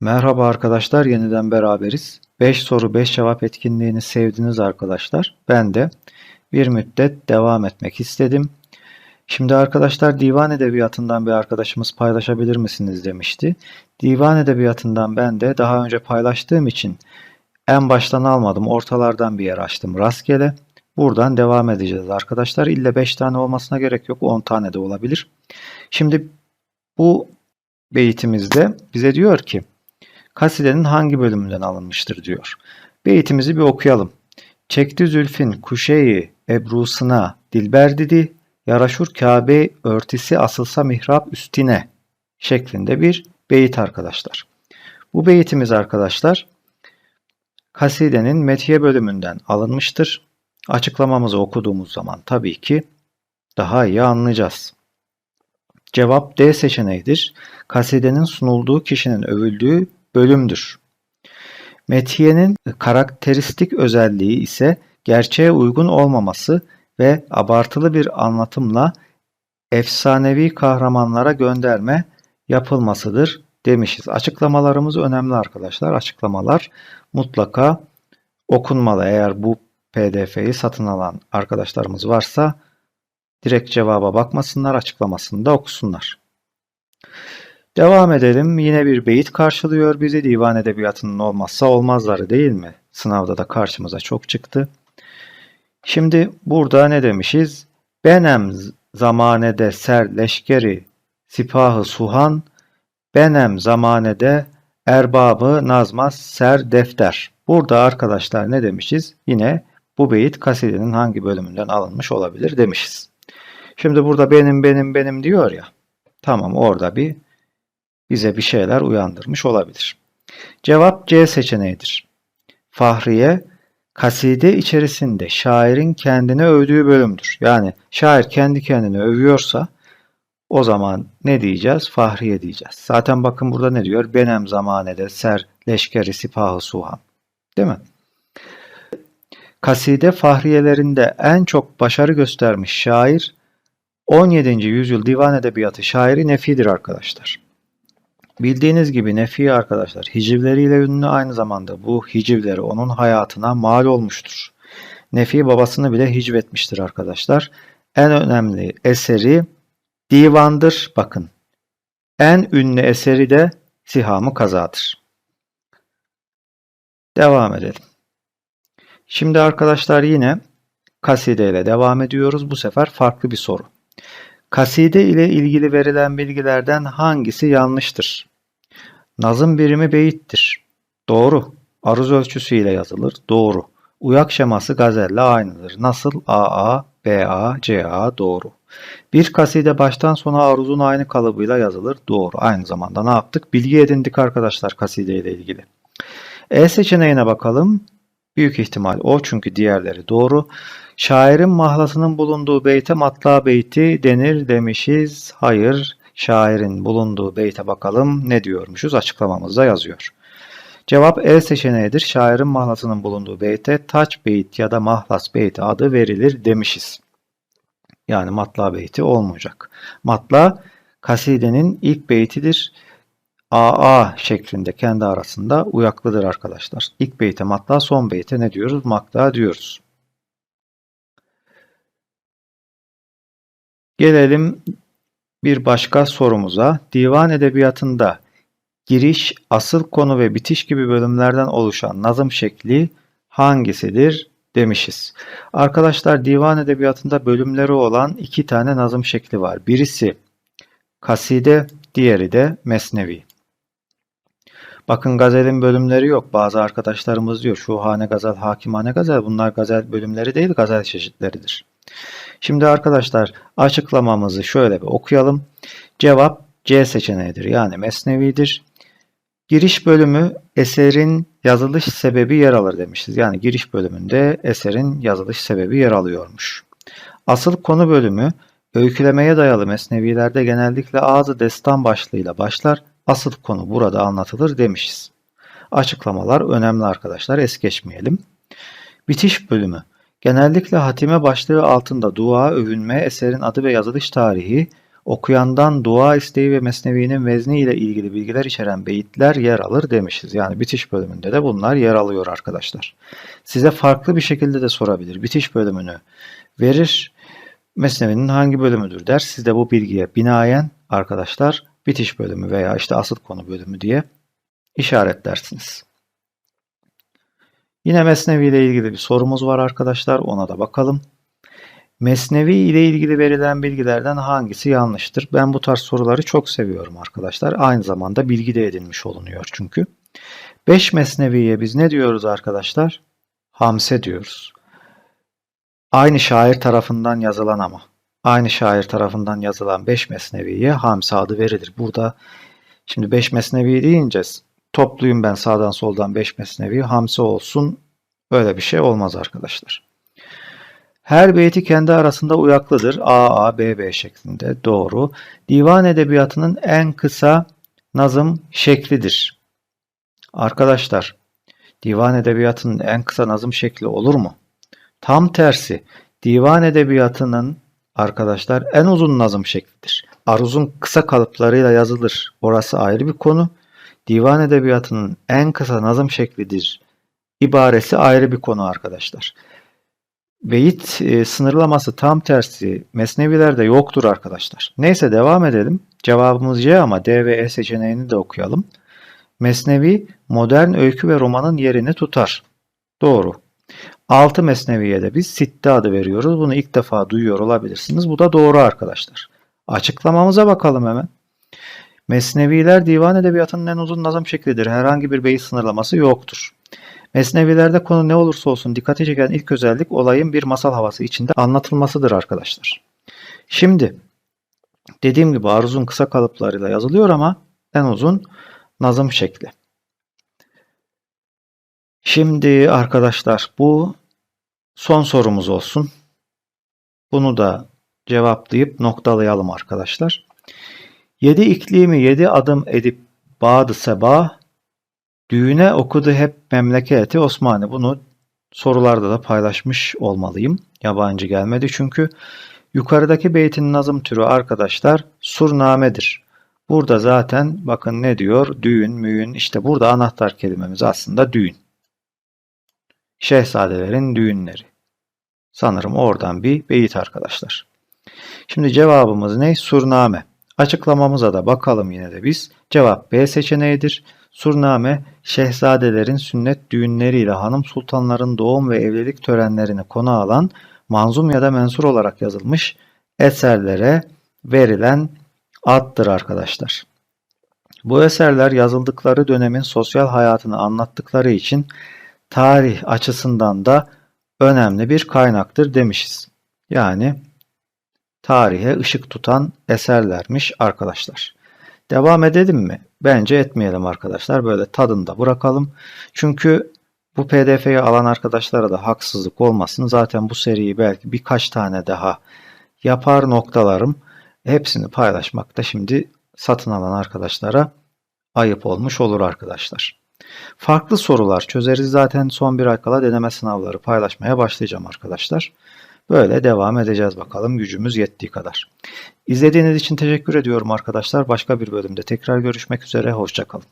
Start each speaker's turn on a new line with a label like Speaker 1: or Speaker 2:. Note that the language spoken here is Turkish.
Speaker 1: Merhaba arkadaşlar, yeniden beraberiz. 5 soru 5 cevap etkinliğini sevdiniz arkadaşlar. Ben de bir müddet devam etmek istedim. Şimdi arkadaşlar divan edebiyatından bir arkadaşımız paylaşabilir misiniz demişti. Divan edebiyatından ben de daha önce paylaştığım için en baştan almadım, ortalardan bir yer açtım rastgele. Buradan devam edeceğiz arkadaşlar. İlle 5 tane olmasına gerek yok, 10 tane de olabilir. Şimdi bu beyitimizde bize diyor ki Kasidenin hangi bölümünden alınmıştır diyor. Beytimizi bir okuyalım. Çekti zülfin kuşeyi ebrusuna dilber dedi, yaraşur Kabe örtisi asılsa mihrap üstüne şeklinde bir beyit arkadaşlar. Bu beyitimiz arkadaşlar kasidenin metiye bölümünden alınmıştır. Açıklamamızı okuduğumuz zaman tabii ki daha iyi anlayacağız. Cevap D seçeneğidir. Kasidenin sunulduğu kişinin övüldüğü bölümdür. Metiyenin karakteristik özelliği ise gerçeğe uygun olmaması ve abartılı bir anlatımla efsanevi kahramanlara gönderme yapılmasıdır demişiz. Açıklamalarımız önemli arkadaşlar. Açıklamalar mutlaka okunmalı. Eğer bu PDF'yi satın alan arkadaşlarımız varsa direkt cevaba bakmasınlar, açıklamasını da okusunlar. Devam edelim. Yine bir beyit karşılıyor bizi. Divan edebiyatının olmazsa olmazları değil mi? Sınavda da karşımıza çok çıktı. Şimdi burada ne demişiz? Benem zamanede ser leşkeri sipahı suhan, benem zamanede erbabı nazmaz ser defter. Burada arkadaşlar ne demişiz? Yine bu beyit kasidenin hangi bölümünden alınmış olabilir demişiz. Şimdi burada benim benim benim diyor ya. Tamam orada bir bize bir şeyler uyandırmış olabilir. Cevap C seçeneğidir. Fahriye, kaside içerisinde şairin kendini övdüğü bölümdür. Yani şair kendi kendini övüyorsa o zaman ne diyeceğiz? Fahriye diyeceğiz. Zaten bakın burada ne diyor? Benem zamanede ser leşkeri sipahı suhan. Değil mi? Kaside fahriyelerinde en çok başarı göstermiş şair 17. yüzyıl divan edebiyatı şairi Nefi'dir arkadaşlar. Bildiğiniz gibi Nefi arkadaşlar hicivleriyle ünlü aynı zamanda bu hicivleri onun hayatına mal olmuştur. Nefi babasını bile hicvetmiştir arkadaşlar. En önemli eseri divandır bakın. En ünlü eseri de Sihamı Kazadır. Devam edelim. Şimdi arkadaşlar yine kaside ile devam ediyoruz. Bu sefer farklı bir soru. Kaside ile ilgili verilen bilgilerden hangisi yanlıştır? Nazım birimi beyittir. Doğru. Aruz ölçüsü ile yazılır. Doğru. Uyak şeması gazelle aynıdır. Nasıl AA, BA, CA doğru. Bir kaside baştan sona aruzun aynı kalıbıyla yazılır. Doğru. Aynı zamanda ne yaptık? Bilgi edindik arkadaşlar kaside ile ilgili. E seçeneğine bakalım. Büyük ihtimal o çünkü diğerleri doğru. Şairin mahlasının bulunduğu beyte matla beyti denir demişiz. Hayır. Şairin bulunduğu beyte bakalım ne diyormuşuz açıklamamızda yazıyor. Cevap E seçeneğidir. Şairin mahlasının bulunduğu beyte taç beyit ya da mahlas beyti adı verilir demişiz. Yani matla beyti olmayacak. Matla kasidenin ilk beytidir. AA şeklinde kendi arasında uyaklıdır arkadaşlar. İlk beyte matla, son beyte ne diyoruz? Makta diyoruz. Gelelim bir başka sorumuza. Divan edebiyatında giriş, asıl konu ve bitiş gibi bölümlerden oluşan nazım şekli hangisidir demişiz. Arkadaşlar divan edebiyatında bölümleri olan iki tane nazım şekli var. Birisi kaside, diğeri de mesnevi. Bakın gazelin bölümleri yok. Bazı arkadaşlarımız diyor şu hane gazel, hakimane gazel bunlar gazel bölümleri değil gazel çeşitleridir. Şimdi arkadaşlar açıklamamızı şöyle bir okuyalım. Cevap C seçeneğidir yani mesnevidir. Giriş bölümü eserin yazılış sebebi yer alır demişiz. Yani giriş bölümünde eserin yazılış sebebi yer alıyormuş. Asıl konu bölümü öykülemeye dayalı mesnevilerde genellikle ağzı destan başlığıyla başlar. Asıl konu burada anlatılır demişiz. Açıklamalar önemli arkadaşlar es geçmeyelim. Bitiş bölümü Genellikle hatime başlığı altında dua, övünme, eserin adı ve yazılış tarihi, okuyandan dua isteği ve mesnevinin vezni ile ilgili bilgiler içeren beyitler yer alır demişiz. Yani bitiş bölümünde de bunlar yer alıyor arkadaşlar. Size farklı bir şekilde de sorabilir. Bitiş bölümünü verir. Mesnevi'nin hangi bölümüdür der. Siz de bu bilgiye binaen arkadaşlar bitiş bölümü veya işte asıl konu bölümü diye işaretlersiniz. Yine Mesnevi ile ilgili bir sorumuz var arkadaşlar. Ona da bakalım. Mesnevi ile ilgili verilen bilgilerden hangisi yanlıştır? Ben bu tarz soruları çok seviyorum arkadaşlar. Aynı zamanda bilgi de edinmiş olunuyor çünkü. 5 Mesnevi'ye biz ne diyoruz arkadaşlar? Hamse diyoruz. Aynı şair tarafından yazılan ama. Aynı şair tarafından yazılan 5 Mesnevi'ye Hamse adı verilir. Burada şimdi 5 Mesnevi deyince toplayayım ben sağdan soldan 5 Mesnevi Hamse olsun. Öyle bir şey olmaz arkadaşlar. Her beyti kendi arasında uyaklıdır. A, A, B, B şeklinde. Doğru. Divan edebiyatının en kısa nazım şeklidir. Arkadaşlar, divan edebiyatının en kısa nazım şekli olur mu? Tam tersi. Divan edebiyatının arkadaşlar en uzun nazım şeklidir. Aruzun kısa kalıplarıyla yazılır. Orası ayrı bir konu. Divan edebiyatının en kısa nazım şeklidir. İbaresi ayrı bir konu arkadaşlar. Beyit e, sınırlaması tam tersi mesnevilerde yoktur arkadaşlar. Neyse devam edelim. Cevabımız C ama D ve E seçeneğini de okuyalım. Mesnevi modern öykü ve romanın yerini tutar. Doğru. 6 mesneviye de biz sitte adı veriyoruz. Bunu ilk defa duyuyor olabilirsiniz. Bu da doğru arkadaşlar. Açıklamamıza bakalım hemen. Mesneviler divan edebiyatının en uzun nazım şeklidir. Herhangi bir beyit sınırlaması yoktur. Mesnevilerde konu ne olursa olsun dikkati çeken ilk özellik olayın bir masal havası içinde anlatılmasıdır arkadaşlar. Şimdi dediğim gibi aruzun kısa kalıplarıyla yazılıyor ama en uzun nazım şekli. Şimdi arkadaşlar bu son sorumuz olsun. Bunu da cevaplayıp noktalayalım arkadaşlar. Yedi iklimi yedi adım edip bağdı seba, düğüne okudu hep memleketi Osmanlı. Bunu sorularda da paylaşmış olmalıyım. Yabancı gelmedi çünkü. Yukarıdaki beytin nazım türü arkadaşlar surnamedir. Burada zaten bakın ne diyor? Düğün, müğün. İşte burada anahtar kelimemiz aslında düğün. Şehzadelerin düğünleri. Sanırım oradan bir beyit arkadaşlar. Şimdi cevabımız ne? Surname. Açıklamamıza da bakalım yine de biz. Cevap B seçeneğidir. Surname, şehzadelerin sünnet düğünleriyle hanım sultanların doğum ve evlilik törenlerini konu alan manzum ya da mensur olarak yazılmış eserlere verilen addır arkadaşlar. Bu eserler yazıldıkları dönemin sosyal hayatını anlattıkları için tarih açısından da önemli bir kaynaktır demişiz. Yani tarihe ışık tutan eserlermiş arkadaşlar. Devam edelim mi? Bence etmeyelim arkadaşlar. Böyle tadında bırakalım. Çünkü bu pdf'yi alan arkadaşlara da haksızlık olmasın. Zaten bu seriyi belki birkaç tane daha yapar noktalarım. Hepsini paylaşmakta şimdi satın alan arkadaşlara ayıp olmuş olur arkadaşlar. Farklı sorular çözeriz. Zaten son bir ay kala deneme sınavları paylaşmaya başlayacağım arkadaşlar. Böyle devam edeceğiz bakalım gücümüz yettiği kadar. İzlediğiniz için teşekkür ediyorum arkadaşlar. Başka bir bölümde tekrar görüşmek üzere. Hoşçakalın.